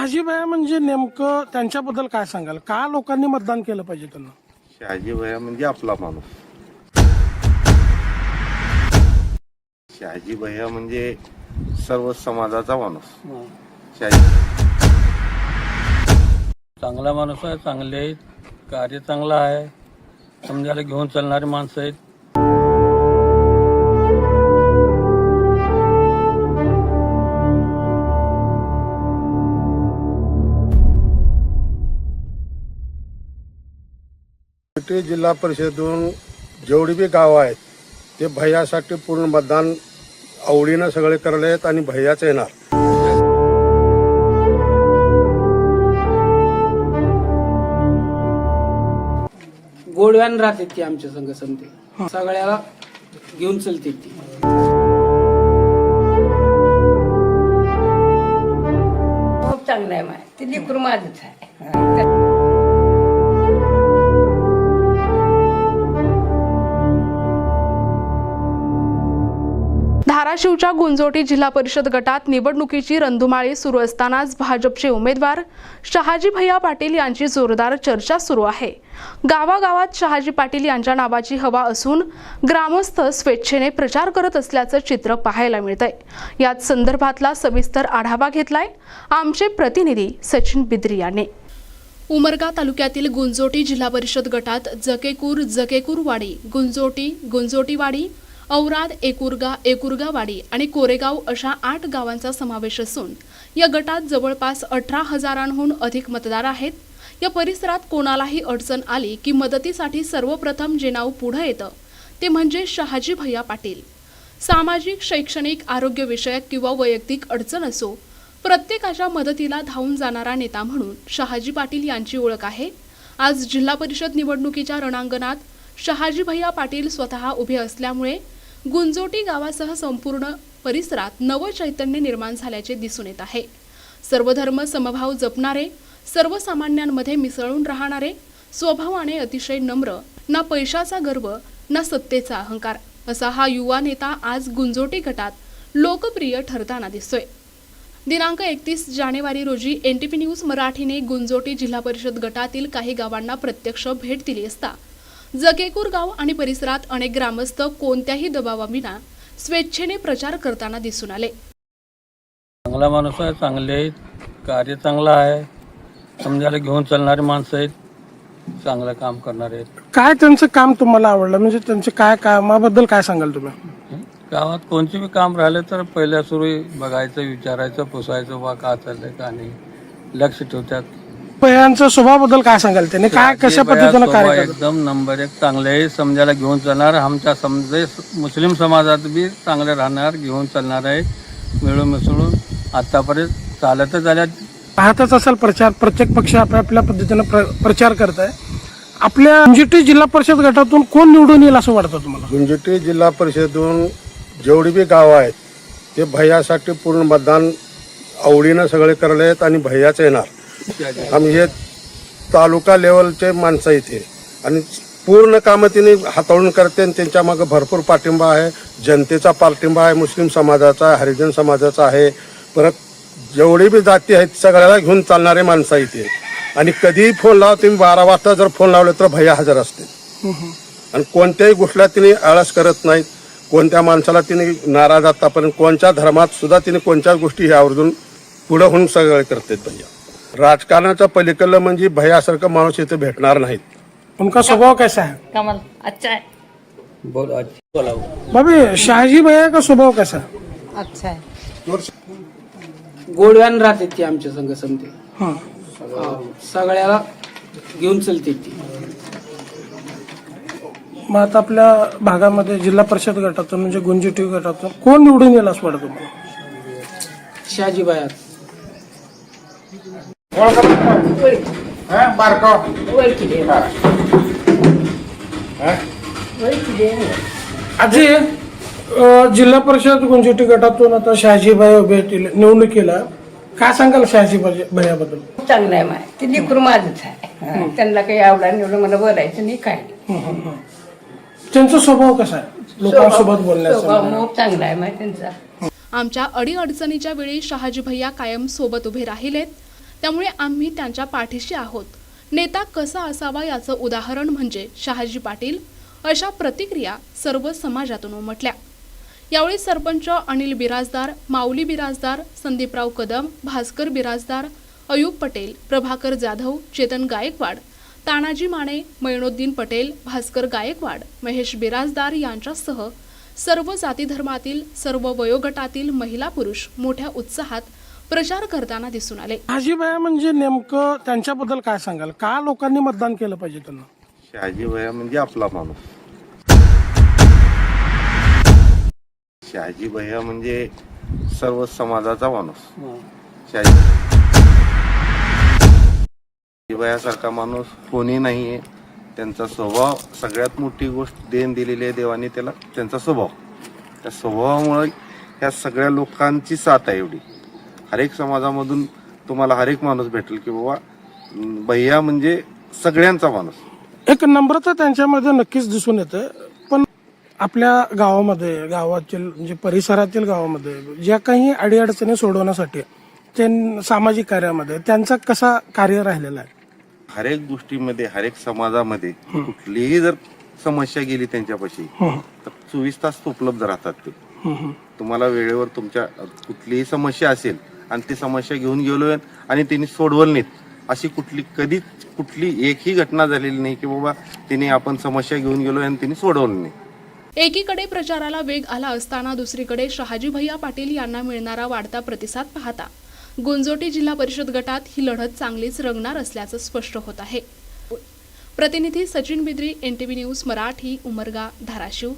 भाजीबाया म्हणजे नेमकं त्यांच्याबद्दल काय सांगाल? का लोकांनी मतदान केलं पाहिजे त्यांना? शहाजी भैया म्हणजे आपला माणूस. शहाजी भैया म्हणजे सर्व समाजाचा माणूस. शहाजी चांगला माणूस आहे चांगले आहेत कार्य चांगलं आहे. समजायला घेऊन चालणारी माणसं आहेत. ते जिल्हा परिषदेतून जेवढी बी गावं आहेत ते भैयासाठी पूर्ण मतदान आवडीनं सगळे करले आहेत आणि भैयाच येणार. गोडव्यान राहते ती आमच्या संघ समते. सगळ्याला घेऊन चलते ती. खूप चांगलं आहे माय. ते लेकरू माझंच आहे. धाराशिवच्या गुंजोटी जिल्हा परिषद गटात निवडणुकीची रंधुमाळी सुरू असतानाच भाजपचे उमेदवार शहाजी भैया पाटील यांची जोरदार चर्चा सुरू आहे. गावागावात शहाजी पाटील यांच्या नावाची हवा असून ग्रामस्थ स्वेच्छेने प्रचार करत असल्याचं चित्र पाहायला मिळतंय. याच संदर्भातला सविस्तर आढावा घेतलाय आमचे प्रतिनिधी सचिन बिद्री यांनी. उमरगा तालुक्यातील गुंजोटी जिल्हा परिषद गटात जकेकूर जकेकूरवाडी गुंजोटी गुंजोटीवाडी औराद एकुरगा एकुरगावाडी आणि कोरेगाव अशा आठ गावांचा समावेश असून या गटात जवळपास अठरा हजारांहून अधिक मतदार आहेत. या परिसरात कोणालाही अडचण आली की मदतीसाठी सर्वप्रथम जे नाव पुढं येतं ते म्हणजे शहाजी भैया पाटील. सामाजिक शैक्षणिक आरोग्यविषयक किंवा वैयक्तिक अडचण असो प्रत्येकाच्या मदतीला धावून जाणारा नेता म्हणून शहाजी पाटील यांची ओळख आहे. आज जिल्हा परिषद निवडणुकीच्या रणांगणात शहाजी भैया पाटील स्वतः उभे असल्यामुळे गुंजोटी गावासह संपूर्ण परिसरात नवं चैतन्य निर्माण झाल्याचे दिसून येत आहे. सर्वधर्म समभाव जपणारे सर्वसामान्यांमध्ये मिसळून राहणारे स्वभावाने अतिशय नम्र ना पैशाचा गर्व ना सत्तेचा अहंकार असा हा युवा नेता आज गुंजोटी गटात लोकप्रिय ठरताना दिसतोय. दिनांक एकतीस जानेवारी रोजी एन टी पी न्यूज मराठीने गुंजोटी जिल्हा परिषद गटातील काही गावांना प्रत्यक्ष भेट दिली असता जकेकूर गाव आणि परिसरात अनेक ग्रामस्थ कोणत्याही दबावाविना स्वेच्छेने प्रचार करताना दिसून आले. चांगला माणूस आहे चांगले आहेत कार्य चांगलं आहे. समजायला घेऊन चालणारी माणसं आहेत चांगलं काम करणारे आहेत. काय त्यांचं काम तुम्हाला आवडलं? म्हणजे त्यांचे काय कामाबद्दल काय सांगाल तुम्ही? गावात कोणते बी काम राहिलं तर पहिल्या सुरू बघायचं विचारायचं पुसायचं बा का चाललंय का नाही लक्ष ठेवतात. भैयांच्या स्वभावाबद्दल काय सांगाल त्यांनी? काय कशा पद्धतीनं कार्य करतात? एकदम नंबर एक चांगले आहे. समजायला घेऊन चालणार. आमच्या समजे मुस्लिम समाजात बी चांगले राहणार घेऊन चालणार आहे. मिळून मिसळून आतापर्यंत चालतच आल्या. पाहतच असाल प्रचार. प्रत्येक पक्ष आपापल्या पद्धतीनं प्र- प्रचार करत आहे आपल्या एमजीटी जिल्हा परिषद गटातून कोण निवडून येईल असं वाटतं तुम्हाला? गुंजटी जिल्हा परिषदेतून जेवढी बी गावं आहेत ते भैयासाठी पूर्ण मतदान आवडीनं सगळे करले आहेत आणि भैयाच येणार. आम्ही हे तालुका लेवलचे माणसं इथे. आणि पूर्ण कामं तिने हाताळून करते आणि त्यांच्या मागं भरपूर पाठिंबा आहे. जनतेचा पाठिंबा आहे मुस्लिम समाजाचा आहे हरिजन समाजाचा आहे. परत जेवढी बी जाती आहेत सगळ्याला घेऊन चालणारे माणसं इथे आणि कधीही फोन लावा तुम्ही बारा वाजता जर फोन लावले तर भैया हजर असते आणि कोणत्याही गोष्टीला तिने आळस करत नाहीत. कोणत्या माणसाला तिने नाराज आतापर्यंत कोणत्या धर्मात सुद्धा तिने कोणत्याच गोष्टी हे आवर्जून पुढं होऊन सगळे करतात भैया. राजकारणाच्या पलीकडलं म्हणजे भैयासारखं माणूस इथे भेटणार नाहीत. उनका स्वभाव कैसा है कमल अच्छा है बोल बोला भाभी शाहजी भैया का स्वभाव कैसा? है अच्छा है गोडव्यान राहते ती आमच्या संघ समते हाँ. सगळ्याला घेऊन चलते ती. मग आता आपल्या भागामध्ये जिल्हा परिषद गटातून म्हणजे गुंजिटी गटातून कोण निवडून येईल असं वाटतं तुम्हाला? शहाजी आजी अं, जिल्हा परिषद गुंजिटी गटातून आता शहाजीबाई उभे होतील निवडणुकीला. काय सांगाल शहाजी भैयाबद्दल? खूप चांगलं आहे माय. ते लेकरू माझंच आहे. त्यांना काही आवडा निवडून मला बोलायचं नाही काय नाही. त्यांचा स्वभाव कसा आहे? लोकांसोबत बोलण्याचा स्वभाव खूप चांगला आहे माय त्यांचा. आमच्या अडीअडचणीच्या वेळी शहाजी भैया कायम सोबत उभे राहिलेत. त्यामुळे आम्ही त्यांच्या पाठीशी आहोत. नेता कसा असावा याचं उदाहरण म्हणजे शहाजी पाटील अशा प्रतिक्रिया सर्व समाजातून उमटल्या. यावेळी सरपंच अनिल बिराजदार माऊली बिराजदार संदीपराव कदम भास्कर बिराजदार अयूब पटेल प्रभाकर जाधव चेतन गायकवाड तानाजी माने मैनोद्दीन पटेल भास्कर गायकवाड महेश बिराजदार यांच्यासह सर्व जाती धर्मातील सर्व वयोगटातील महिला पुरुष मोठ्या उत्साहात प्रचार करताना दिसून आले. शहाजी भैया म्हणजे नेमकं त्यांच्याबद्दल काय सांगाल? का लोकांनी मतदान केलं पाहिजे त्यांना? शहाजी भैया म्हणजे आपला माणूस. शहाजी भैया म्हणजे सर्व समाजाचा माणूस. शहाजी शहाजी भैयासारखा माणूस कोणी नाहीये. त्यांचा स्वभाव सगळ्यात मोठी गोष्ट देण दिलेली आहे देवाने त्याला त्यांचा स्वभाव. त्या स्वभावामुळे ह्या सगळ्या लोकांची साथ आहे एवढी. हरेक समाजामधून तुम्हाला हरेक माणूस भेटेल की बाबा भैया म्हणजे सगळ्यांचा माणूस. एक नम्रता त्यांच्यामध्ये नक्कीच दिसून येते पण आपल्या गावामध्ये गावातील म्हणजे परिसरातील गावामध्ये ज्या काही अडीअडचणी सोडवण्यासाठी ते सामाजिक कार्यामध्ये त्यांचा कसा कार्य राहिलेला आहे? हरेक गोष्टीमध्ये हरेक समाजामध्ये कुठलीही जर समस्या गेली त्यांच्यापाशी तर चोवीस तास उपलब्ध राहतात ते. तुम्हाला वेळेवर तुमच्या कुठलीही समस्या असेल आणि ती समस्या घेऊन गेलोय आणि त्यांनी सोडवलं नाहीत अशी कुठली कधीच कुठली एकही घटना झालेली नाही की बाबा तिने आपण समस्या घेऊन गेलोय आणि तिने सोडवलं नाही. एकीकडे प्रचाराला वेग आला असताना दुसरीकडे शहाजी भैया पाटील यांना मिळणारा वाढता प्रतिसाद पाहता गुंजोटी जिल्हा परिषद गटात ही लढत चांगलीच रंगणार असल्याचं स्पष्ट होत आहे. प्रतिनिधी सचिन बिद्री एनटीव्ही न्यूज मराठी उमरगा धाराशिव.